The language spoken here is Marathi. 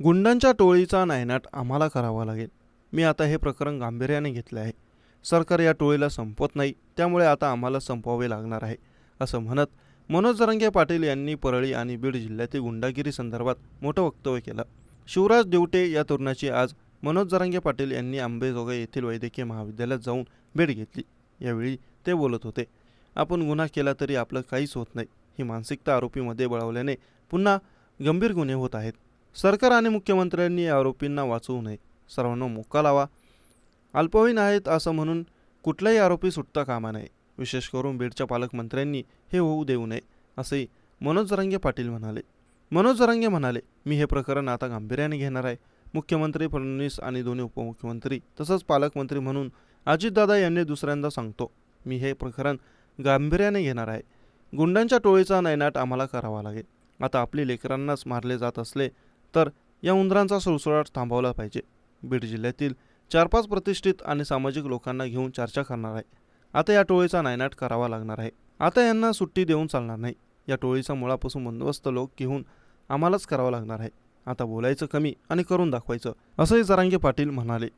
गुंडांच्या टोळीचा नायनाट आम्हाला करावा लागेल. मी आता हे प्रकरण गांभीर्याने घेतले आहे. सरकार या टोळीला संपवत नाही त्यामुळे आता आम्हाला संपवावे लागणार आहे असं म्हणत मनोज जरांगे पाटील यांनी परळी आणि बीड जिल्ह्यातील गुंडागिरी संदर्भात मोठं वक्तव्य केलं. शिवराज देवटे या तरुणाची आज मनोज जरांगे पाटील यांनी आंबेजोगाई येथील वैद्यकीय महाविद्यालयात जाऊन भेट घेतली. यावेळी ते बोलत होते आपण गुन्हा केला तरी आपलं काहीच होत नाही. ही मानसिकता आरोपीमध्ये बळवल्याने पुन्हा गंभीर गुन्हे होत आहेत. सरकार आणि मुख्यमंत्र्यांनी या आरोपींना वाचवू नये. सर्वांना मुक्का लावा. अल्पवयीन आहेत असं म्हणून कुठलाही आरोपी सुटता कामा नये. विशेष करून बीडच्या पालकमंत्र्यांनी हे होऊ देऊ नये असेही मनोज जरांगे पाटील म्हणाले. मनोज जरांगे म्हणाले मी हे प्रकरण आता गांभीर्याने घेणार आहे. मुख्यमंत्री फडणवीस आणि दोन्ही उपमुख्यमंत्री तसंच पालकमंत्री म्हणून अजितदादा यांनी दुसऱ्यांदा सांगतो मी हे प्रकरण गांभीर्याने घेणार आहे. गुंडांच्या टोळीचा नैनाट आम्हाला करावा लागेल. आता आपली लेकरांनाच मारले जात असले तर या उंदरांचा सुळसुळाट थांबवला पाहिजे. बीड जिल्ह्यातील चार पाच प्रतिष्ठित आणि सामाजिक लोकांना घेऊन चर्चा करणार आहे. आता या टोळीचा नायनाट करावा लागणार आहे. आता यांना सुट्टी देऊन चालणार नाही. या टोळीचा मुळापासून बंदोबस्त लोक घेऊन आम्हालाच करावा लागणार आहे. आता बोलायचं कमी आणि करून दाखवायचं असंही जरांगे पाटील म्हणाले.